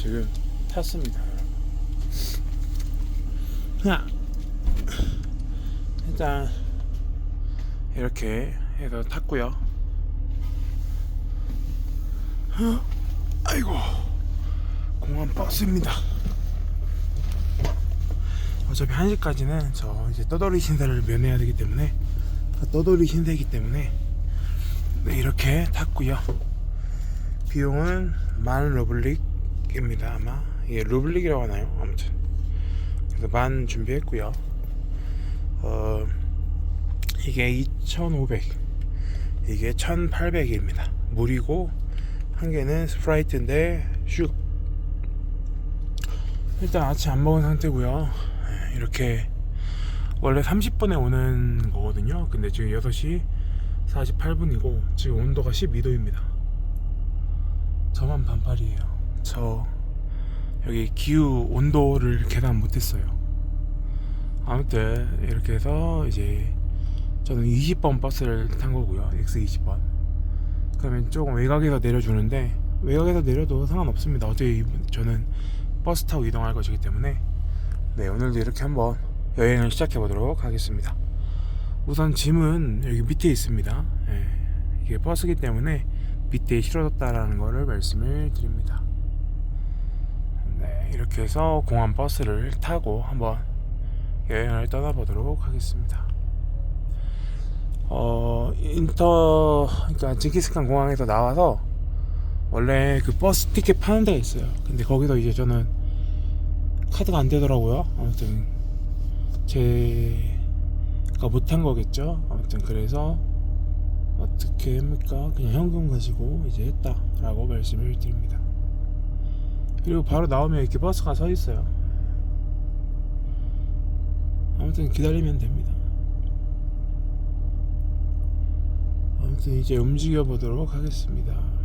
지금 탔습니다. 야. 일단 이렇게 해서 탔고요. 어? 아이고 공항 버스입니다. 어차피 1시까지는 저 이제 떠돌이 신세를 면해야 되기 때문에 떠돌이 신세이기 때문에 네, 이렇게 탔고요. 비용은 만 루블릭입니다 아마 이게 루블릭이라고 하나요? 아무튼 그래서 만 준비했고요. 어 이게 2,500 이게 1,800입니다. 물이고 한 개는 스프라이트인데 슈 일단 아침 안 먹은 상태고요. 예, 이렇게 원래 30분에 오는 거거든요. 근데 지금 6시 48분이고 지금 온도가 12도입니다. 저만 반팔이에요. 저 여기 기후 온도를 계산 못했어요. 아무튼 이렇게 해서 이제 저는 20번 버스를 탄 거고요. X20번. 그러면 조금 외곽에서 내려주는데 외곽에서 내려도 상관없습니다. 어차피 저는 버스 타고 이동할 것이기 때문에 네 오늘도 이렇게 한번 여행을 시작해 보도록 하겠습니다. 우선 짐은 여기 밑에 있습니다. 예, 이게 버스기 때문에 밑에 실어뒀다라는 거를 말씀을 드립니다. 네, 이렇게 해서 공항 버스를 타고 한번 여행을 떠나보도록 하겠습니다. 어, 인터, 그러니까 징기스칸 공항에서 나와서 원래 그 버스 티켓 파는 데가 있어요. 근데 거기서 이제 저는 카드가 안 되더라고요. 아무튼 제가 못한 거겠죠. 아무튼 그래서 어떻게 합니까? 그냥 현금 가지고 이제 했다라고 말씀을 드립니다. 그리고 바로 나오면 이렇게 버스가 서 있어요. 아무튼 기다리면 됩니다. 아무튼 이제 움직여 보도록 하겠습니다.